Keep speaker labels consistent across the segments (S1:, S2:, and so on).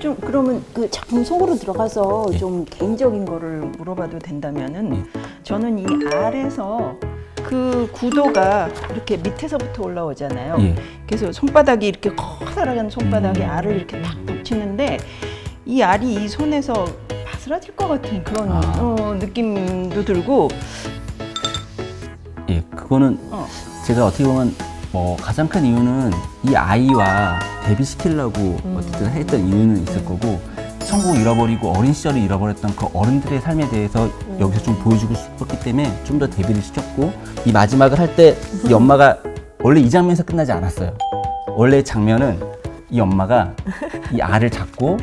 S1: 좀 그러면 그 작품 속으로 들어가서
S2: 예.
S1: 좀 개인적인 거를 물어봐도 된다면은
S2: 예.
S1: 저는 이 알에서 그 구도가 이렇게 밑에서부터 올라오잖아요.
S2: 예.
S1: 그래서 손바닥이 이렇게 커다란 손바닥에
S2: 음.
S1: 알을 이렇게 탁 붙이는데 이 알이 이 손에서 바스라질 것 같은 그런
S2: 아.
S1: 어, 느낌도 들고
S2: 예, 그거는
S1: 어.
S2: 제가 어떻게 보면 뭐 가장 큰 이유는 이 아이와 대비시키려고 어쨌든 했던 이유는 있을 거고 천국 잃어버리고 어린 시절을 잃어버렸던 그 어른들의 삶에 대해서 여기서 좀 보여주고 싶었기 때문에 좀더 대비를 시켰고 이 마지막을 할 때 이 엄마가 원래 이 장면에서 끝나지 않았어요. 원래 장면은 이 엄마가 이 알을 잡고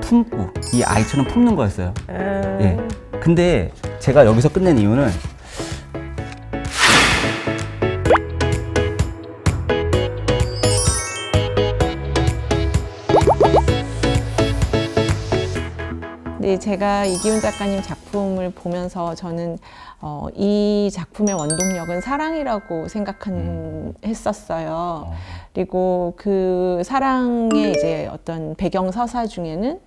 S2: 품고 이 아이처럼 품는 거였어요. 예. 근데 제가 여기서 끝낸 이유는
S3: 네, 제가 이기훈 작가님 작품을 보면서 저는 어, 이 작품의 원동력은 사랑이라고 생각했었어요. 그리고 그 사랑의 이제 어떤 배경 서사 중에는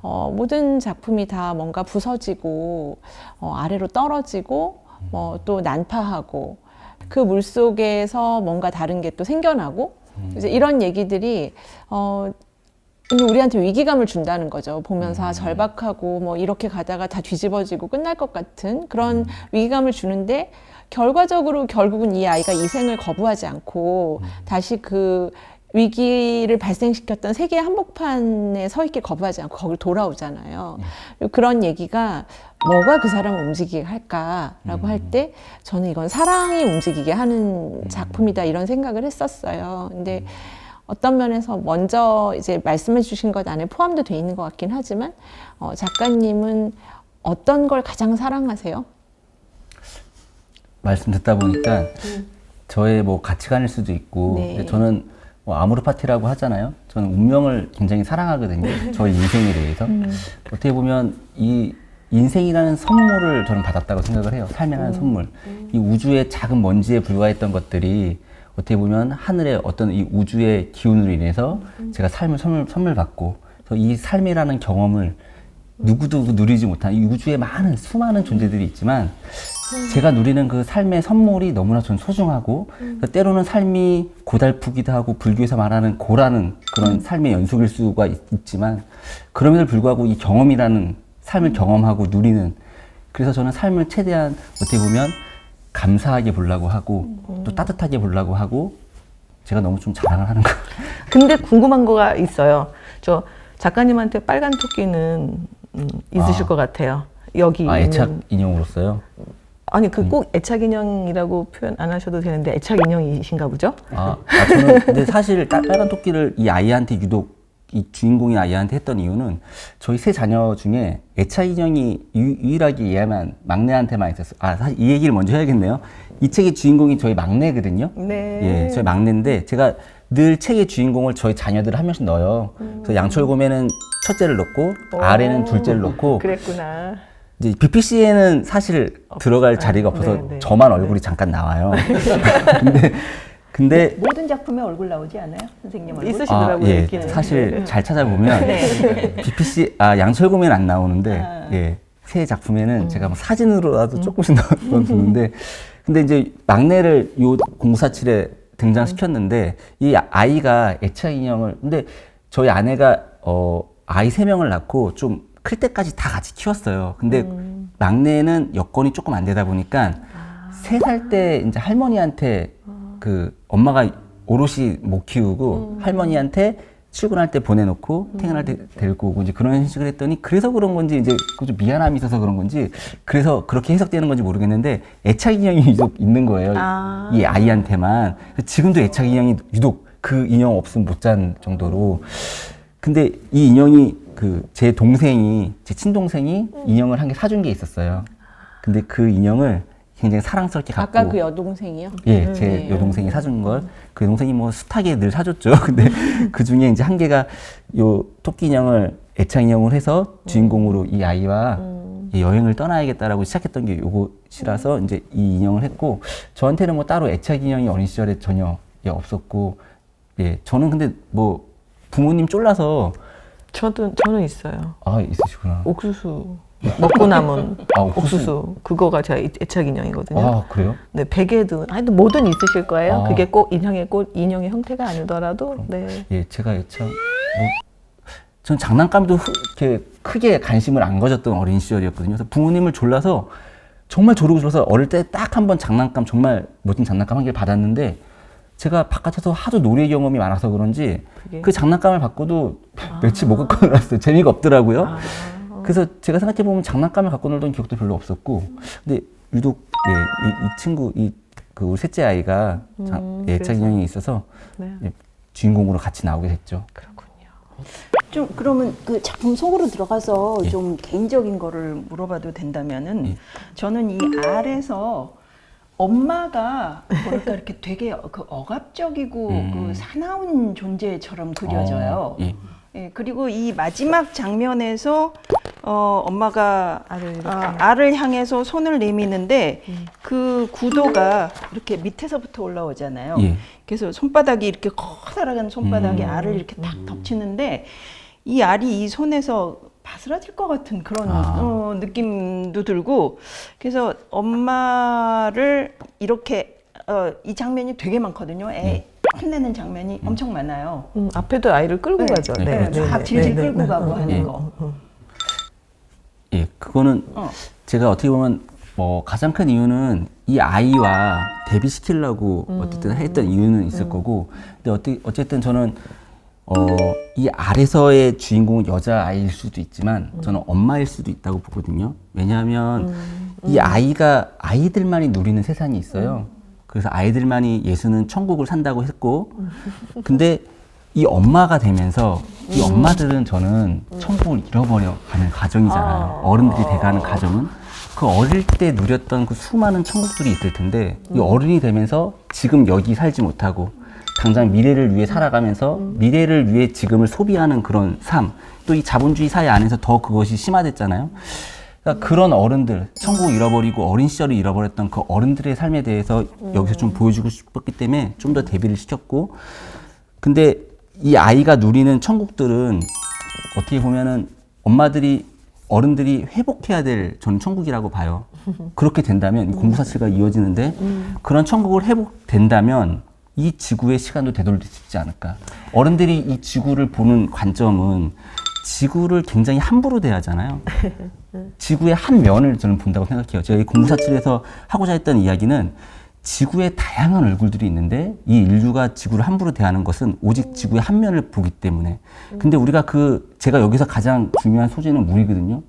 S3: 어, 모든 작품이 다 뭔가 부서지고 어, 아래로 떨어지고 뭐또 난파하고 그 물 속에서 뭔가 다른 게 또 생겨나고 이제 이런 얘기들이 어, 근데 우리한테 위기감을 준다는 거죠. 보면서 아, 절박하고 뭐 이렇게 가다가 다 뒤집어지고 끝날 것 같은 그런 위기감을 주는데 결과적으로 결국은 이 아이가 이 생을 거부하지 않고 다시 그 위기를 발생시켰던 세계 한복판에 서 있길 거부하지 않고 거길 돌아오잖아요. 그리고 그런 얘기가 뭐가 그 사람을 움직이게 할까라고 할때 저는 이건 사랑이 움직이게 하는 작품이다 이런 생각을 했었어요. 근데 어떤 면에서 먼저 이제 말씀해 주신 것 안에 포함도 돼 있는 것 같긴 하지만 어, 작가님은 어떤 걸 가장 사랑하세요?
S2: 말씀 듣다 보니까 저의 뭐 가치관일 수도 있고
S3: 네.
S2: 저는 뭐 아모르 파티라고 하잖아요. 저는 운명을 굉장히 사랑하거든요. 저의 인생에 대해서 어떻게 보면 이 인생이라는 선물을 저는 받았다고 생각을 해요. 삶이라는 선물. 이 우주의 작은 먼지에 불과했던 것들이 어떻게 보면 하늘의 어떤 이 우주의 기운으로 인해서 제가 삶을 선물, 선물 받고 이 삶이라는 경험을 누구도 누리지 못한 이 우주에 많은 수많은 존재들이 있지만 제가 누리는 그 삶의 선물이 너무나 전 소중하고 그래서 때로는 삶이 고달프기도 하고 불교에서 말하는 고라는 그런 삶의 연속일 수가 있, 지만 그럼에도 불구하고 이 경험이라는 삶을 경험하고 누리는 그래서 저는 삶을 최대한 어떻게 보면 감사하게 보려고 하고 또 따뜻하게 보려고 하고 제가 너무 좀 자랑을 하는 거
S4: 근데 궁금한 거가 있어요. 저 작가님한테 빨간 토끼는 음, 있으실
S2: 아.
S4: 것 같아요. 여기
S2: 아, 애착
S4: 있는
S2: 인형으로서요.
S4: 아니 그 꼭 애착 인형이라고 표현 안 하셔도 되는데 애착 인형이신가 보죠?
S2: 아, 아, 저는 근데 사실 따- 빨간 토끼를 이 아이한테 유독 이 주인공인 아이한테 했던 이유는 저희 세 자녀 중에 애착 인형이 유, 유일하게 얘만 막내한테만 있었어요. 아 사실 이 얘기를 먼저 해야겠네요. 이 책의 주인공이 저희 막내거든요.
S4: 네.
S2: 예, 저희 막내인데 제가 늘 책의 주인공을 저희 자녀들 한 명씩 넣어요. 그래서 양철곰에는 첫째를 넣고 아래는 둘째를 넣고
S4: 그랬구나.
S2: 이제 BPC에는 사실 들어갈 자리가 없어서
S4: 네, 네.
S2: 저만 얼굴이 잠깐 나와요. 근데 근데
S1: 모 든 작품에 얼굴 나오지 않아요, 선생님 얼굴?
S4: 있으시더라고요.
S2: 아, 예.
S4: 있기는.
S2: 사실
S4: 네.
S2: 잘 찾아보면 BPC 아 양철곰에는 안 나오는데
S1: 아.
S2: 예. 새 작품에는
S4: 음.
S2: 제가 뭐 사진으로라도 조금씩 넣어두는데 근데 이제 막내를 요 047에 등장시켰는데 이 아이가 애착 인형을 근데 저희 아내가 어 아이 세 명을 낳고 좀 클 때까지 다 같이 키웠어요. 근데
S4: 음.
S2: 막내는 여건이 조금 안 되다 보니까
S4: 아.
S2: 세살 때 이제 할머니한테 그 엄마가 오롯이 못 키우고
S4: 음.
S2: 할머니한테 출근할 때 보내놓고 퇴근할 때 데리고 오고 이제 그런 식을 했더니 그래서 그런 건지 이제 그좀 미안함이 있어서 그런 건지 그래서 그렇게 해석되는 건지 모르겠는데 애착 인형이 유독 있는 거예요.
S4: 아.
S2: 이 아이한테만. 지금도 애착 인형이 유독 그 인형 없으면 못 잔 정도로. 근데 이 인형이 그 제 동생이 제 친동생이 인형을 한 개 사준 게 있었어요. 근데 그 인형을 굉장히 사랑스럽게 갖고
S3: 아까 그 여동생이요?
S2: 예, 제
S3: 네.
S2: 여동생이 사준 걸, 그 여동생이 뭐 숱하게 늘 사줬죠. 근데 그 중에 이제 한 개가 요 토끼 인형을 애착 인형을 해서 주인공으로 이 아이와 이 여행을 떠나야겠다라고 시작했던 게 요것이라서 이제 이 인형을 했고 저한테는 뭐 따로 애착 인형이 어린 시절에 전혀 예, 없었고 예 저는 근데 뭐 부모님 쫄라서
S4: 저도 저는 있어요.
S2: 아 있으시구나
S4: 옥수수 먹고 남은
S2: 아, 옥수수.
S4: 옥수수 그거가 제가 애착 인형이거든요.
S2: 아 그래요
S4: 네, 베개도 아니 뭐든 있으실 거예요.
S2: 아.
S4: 그게 꼭 인형의 꽃 인형의 형태가 아니더라도 네.
S2: 예 제가 애착 뭐전 장난감도 후- 이렇게 크게 관심을 안 가졌던 어린 시절이었거든요 그래서 부모님을 졸라서 정말 조르고 졸라서 어릴 때 딱 한 번 장난감 정말 멋진 장난감 한 개를 받았는데 제가 바깥에서 하도 놀이 경험이 많아서 그런지
S4: 그게-
S2: 그 장난감을 받고도 며칠 못 갖고 놀았어요. 재미가 없더라고요.
S4: 아.
S2: 그래서 제가 생각해 보면 장난감을 갖고 놀던 기억도 별로 없었고, 근데 유독 예, 이, 이 친구 이그 우리 셋째 아이가 장,
S4: 음,
S2: 예, 애착
S4: 그래서.
S2: 인형이 있어서
S4: 네.
S2: 예, 주인공으로 같이 나오게 됐죠.
S4: 그렇군요.
S1: 좀 그러면 그 작품 속으로 들어가서
S2: 예.
S1: 좀 개인적인 거를 물어봐도 된다면은
S2: 예.
S1: 저는 이 알에서 엄마가 뭐랄까 이렇게 되게 그 억압적이고
S2: 음.
S1: 그 사나운 존재처럼 그려져요.
S2: 어, 예.
S1: 예, 그리고 이 마지막 장면에서 어, 엄마가
S4: 알을.
S1: 아, 알을 향해서 손을 내미는데 그 구도가 이렇게 밑에서부터 올라오잖아요.
S2: 예.
S1: 그래서 손바닥이 이렇게 커다란 손바닥에
S2: 음.
S1: 알을 이렇게 딱 덮치는데 이 알이 이 손에서 바스라질 것 같은 그런
S2: 아.
S1: 어, 느낌도 들고 그래서 엄마를 이렇게 어, 이 장면이 되게 많거든요. 애 혼내는 장면이 엄청 많아요.
S4: 음, 앞에도 아이를 끌고
S1: 네.
S4: 가죠.
S2: 네,
S1: 쫙 질질 끌고 가고 하는
S2: 예.
S1: 거.
S2: 예, 그거는
S1: 어.
S2: 제가 어떻게 보면 뭐 가장 큰 이유는 이 아이와 대비시키려고 어쨌든 했던 이유는 있을 거고, 근데 어떻게 어쨌든 저는 어, 이 아래서의 주인공은 여자 아이일 수도 있지만 저는 엄마일 수도 있다고 보거든요. 왜냐하면 이 아이가 아이들만이 누리는 세상이 있어요. 그래서 아이들만이 예수는 천국을 산다고 했고, 근데 이 엄마가 되면서 이 엄마들은 저는 천국을 잃어버려 가는 가정이잖아요. 어른들이 돼가는 가정은. 그 어릴 때 누렸던 그 수많은 천국들이 있을 텐데 이 어른이 되면서 지금 여기 살지 못하고 당장 미래를 위해 살아가면서 미래를 위해 지금을 소비하는 그런 삶, 또 이 자본주의 사회 안에서 더 그것이 심화됐잖아요. 그러니까 그런 어른들, 천국 잃어버리고 어린 시절을 잃어버렸던 그 어른들의 삶에 대해서 여기서 좀 보여주고 싶었기 때문에 좀 더 대비를 시켰고, 근데 이 아이가 누리는 천국들은 어떻게 보면은 엄마들이 어른들이 회복해야 될 저는 천국이라고 봐요. 그렇게 된다면 이 공부사치가 이어지는데 그런 천국을 회복된다면 이 지구의 시간도 되돌릴 수 있지 않을까. 어른들이 이 지구를 보는 관점은 지구를 굉장히 함부로 대하잖아요. 지구의 한 면을 저는 본다고 생각해요. 제가 이 공부사치에서 하고자 했던 이야기는 지구의 다양한 얼굴들이 있는데 이 인류가 지구를 함부로 대하는 것은 오직 지구의 한 면을 보기 때문에. 근데 우리가 그 제가 여기서 가장 중요한 소재는 물이거든요.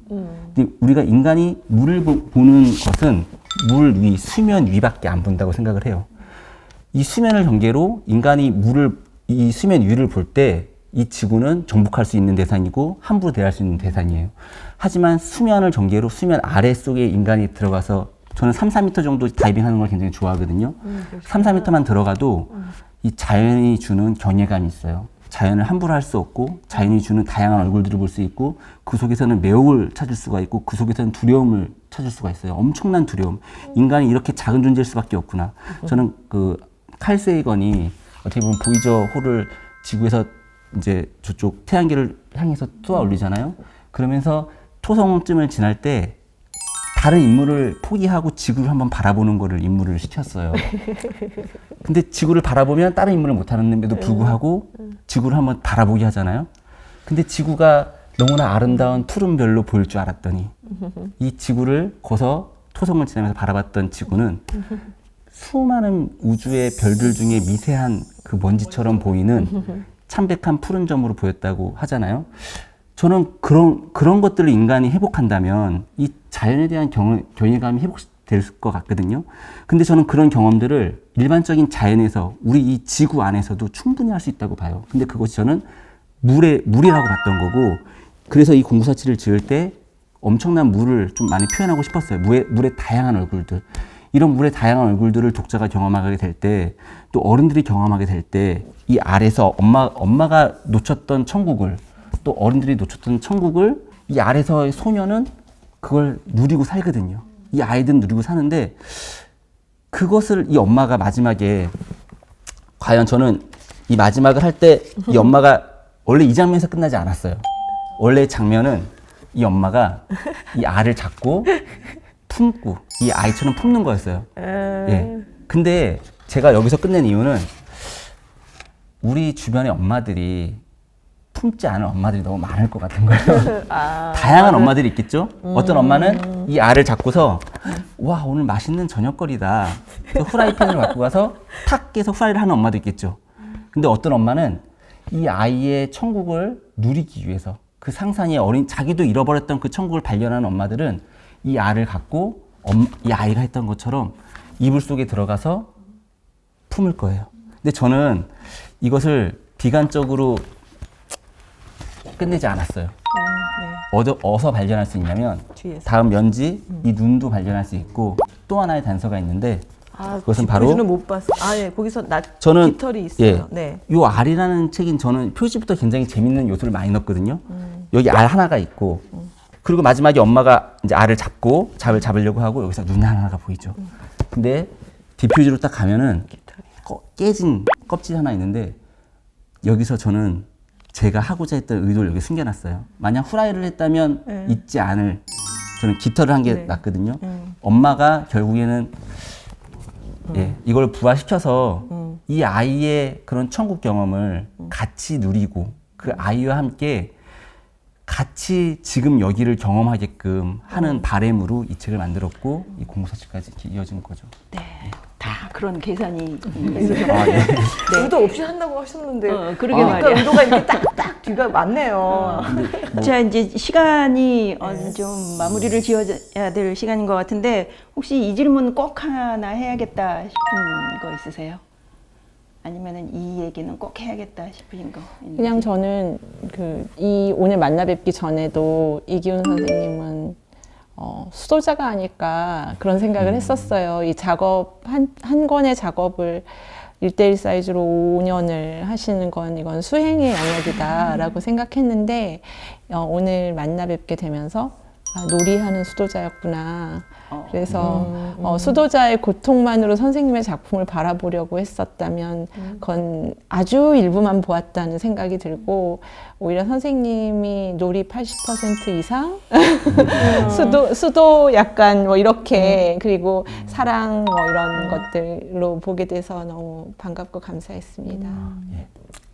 S2: 근데 우리가 인간이 물을 보- 보는 것은 물 위, 수면 위밖에 안 본다고 생각을 해요. 이 수면을 경계로 인간이 물을 이 수면 위를 볼 때 이 지구는 정복할 수 있는 대상이고 함부로 대할 수 있는 대상이에요. 하지만 수면을 경계로 수면 아래 속에 인간이 들어가서 저는 3, 4m 정도 다이빙하는 걸 굉장히 좋아하거든요. 3, 4m만 들어가도 이 자연이 주는 경외감이 있어요. 자연을 함부로 할 수 없고 자연이 주는 다양한 얼굴들을 볼 수 있고 그 속에서는 매혹을 찾을 수가 있고 그 속에서는 두려움을 찾을 수가 있어요. 엄청난 두려움. 인간이 이렇게 작은 존재일 수밖에 없구나. 저는 그 칼 세이건이 어떻게 보면 보이저 호를 지구에서 이제 저쪽 태양계를 향해서 쏘아 올리잖아요. 그러면서 토성쯤을 지날 때 다른 인물을 포기하고 지구를 한번 바라보는 거를 임무를 시켰어요. 근데 지구를 바라보면 다른 인물을 못 하는데도 불구하고 지구를 한번 바라보게 하잖아요. 근데 지구가 너무나 아름다운 푸른 별로 보일 줄 알았더니 이 지구를 거서 토성을 지나면서 바라봤던 지구는 수많은 우주의 별들 중에 미세한 그 먼지처럼 보이는 참백한 푸른 점으로 보였다고 하잖아요. 저는 그런 그런 것들을 인간이 회복한다면 이 자연에 대한 경, 경외감이 회복될 것 같거든요. 근데 저는 그런 경험들을 일반적인 자연에서 우리 이 지구 안에서도 충분히 할 수 있다고 봐요. 근데 그것이 저는 물에 물이라고 봤던 거고 그래서 이 공구사치를 지을 때 엄청난 물을 좀 많이 표현하고 싶었어요. 물의 물의 다양한 얼굴들. 이런 물의 다양한 얼굴들을 독자가 경험하게 될 때, 또 어른들이 경험하게 될 때, 이 아래서 엄마, 엄마가 놓쳤던 천국을, 또 어른들이 놓쳤던 천국을 이 아래서의 소녀는 그걸 누리고 살거든요. 이 아이들은 누리고 사는데 그것을 이 엄마가 마지막에 과연 저는 이 마지막을 할 때 이 엄마가 원래 이 장면에서 끝나지 않았어요. 원래 장면은 이 엄마가 이 알을 잡고 품고 이 아이처럼 품는 거였어요. 예. 근데 제가 여기서 끝낸 이유는 우리 주변의 엄마들이 품지 않은 엄마들이 너무 많을 것 같은 거예요. 다양한 엄마들이 있겠죠? 어떤 엄마는 이 알을 잡고서 와 오늘 맛있는 저녁거리다. 그래서 후라이팬을 갖고 가서 탁 깨서 후라이를 하는 엄마도 있겠죠. 근데 어떤 엄마는 이 아이의 천국을 누리기 위해서 그 상상의 어린 자기도 잃어버렸던 그 천국을 발견하는 엄마들은 이 알을 갖고 엄- 이 아이가 했던 것처럼 이불 속에 들어가서 품을 거예요. 근데 저는 이것을 비관적으로 끝내지 않았어요. 어디, 어서 발견할 수 있냐면
S4: 뒤에서.
S2: 다음 연지 이 눈도 발견할 수 있고 또 하나의 단서가 있는데
S4: 아,
S2: 그것은 바로
S4: 못 봤어. 아, 예. 거기서 나
S2: 저는
S4: 깃털이 있어요.
S2: 예,
S4: 네.
S2: 요 알이라는 책인 저는 표지부터 굉장히 재밌는 요소를 많이 넣었거든요.
S4: 음.
S2: 여기 알 하나가 있고 그리고 마지막에 엄마가 이제 알을 잡고 잡을 잡으려고 하고 여기서 눈 하나가 보이죠.
S4: 음.
S2: 근데 뒷표지로 딱 가면은 꺼- 깨진 껍질 하나 있는데 여기서 저는 제가 하고자 했던 의도를 여기 숨겨놨어요. 만약 후라이를 했다면
S4: 네.
S2: 잊지 않을 저는 깃털을 한게
S4: 네.
S2: 낫거든요.
S4: 음.
S2: 엄마가 결국에는 예, 이걸 부활시켜서
S4: 음.
S2: 이 아이의 그런 천국 경험을 같이 누리고 그 아이와 함께 같이 지금 여기를 경험하게끔 하는 바램으로 이 책을 만들었고 이 공부서치까지 이렇게 이어진 거죠.
S1: 네, 다 그런 계산이 있어서
S2: 아, 예.
S4: 의도 없이 한다고 하셨는데.
S1: 어, 그러게
S4: 아. 그러니까 의도가 이렇게 딱딱 뒤가 맞네요.
S1: 자 이제 시간이 어, 좀 마무리를 지어야 될 시간인 것 같은데 혹시 이 질문 꼭 하나 해야겠다 싶은 거 있으세요? 아니면은 이 얘기는 꼭 해야겠다 싶으신 거? 있는지?
S3: 그냥 저는 그 이 오늘 만나 뵙기 전에도 이기훈 선생님은 어, 수도자가 아닐까 그런 생각을 했었어요. 이 작업 한, 한 권의 작업을 일대일 사이즈로 5년을 하시는 건 이건 수행의 영역이다라고 생각했는데 어, 오늘 만나 뵙게 되면서 아, 놀이하는 수도자였구나.
S1: 어.
S3: 그래서 어, 수도자의 고통만으로 선생님의 작품을 바라보려고 했었다면 그건 아주 일부만 보았다는 생각이 들고 오히려 선생님이 놀이 80% 이상 수도 수도 약간 뭐 이렇게 그리고 사랑 뭐 이런 것들로 보게 돼서 너무 반갑고 감사했습니다.
S2: 예.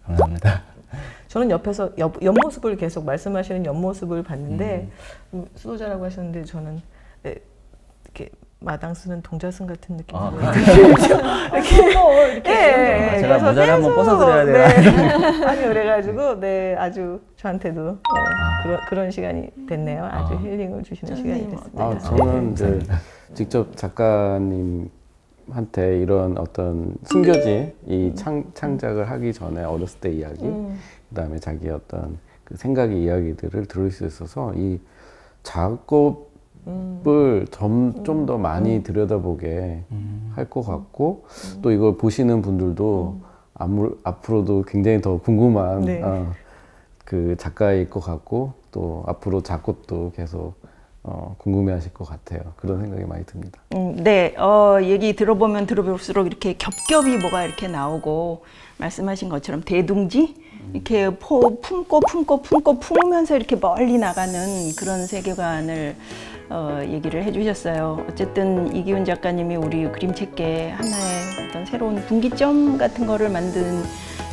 S2: 감사합니다.
S4: 저는 옆에서 옆, 옆모습을 계속 말씀하시는 옆모습을 봤는데 음, 수도자라고 하셨는데 저는 네, 마당 쓰는 동자승 같은 느낌이
S2: 아,
S4: 들죠. 이렇게 이렇게
S2: 아, 제가 모자를 한번 벗어드려야
S4: 네. 아니 그래가지고 네 아주 저한테도 어, 그런 그런 시간이 됐네요. 아주
S2: 아.
S4: 힐링을 주시는 시간이 됐습니다.
S5: 아, 저는 이제 직접 작가님한테 이런 어떤 숨겨진 이 창, 창작을 하기 전에 어렸을 때 이야기, 그다음에 자기 어떤 그 생각의 이야기들을 들을 수 있어서 이 작업 을 좀 더 많이 들여다보게 할 것 같고 또 이걸 보시는 분들도 아무, 앞으로도 굉장히 더 궁금한
S4: 네.
S5: 어, 그 작가일 것 같고 또 앞으로 작곡도 계속 어, 궁금해하실 것 같아요. 그런 생각이 많이 듭니다.
S1: 음, 네, 어, 얘기 들어보면 들어볼수록 이렇게 겹겹이 뭐가 이렇게 나오고 말씀하신 것처럼 대둥지 이렇게 포, 품고 품고 품고 품으면서 이렇게 멀리 나가는 그런 세계관을 어, 얘기를 해주셨어요. 어쨌든 이기훈 작가님이 우리 그림책계 하나의 어떤 새로운 분기점 같은 거를 만든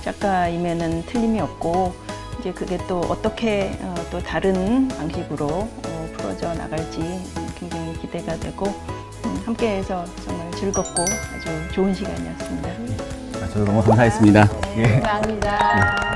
S1: 작가임에는 틀림이 없고 이제 그게 또 어떻게 어, 또 다른 방식으로 어, 풀어져 나갈지 굉장히 기대가 되고 음, 함께해서 정말 즐겁고 아주 좋은 시간이었습니다.
S2: 아, 저도 너무 감사했습니다. 예.
S3: 감사합니다.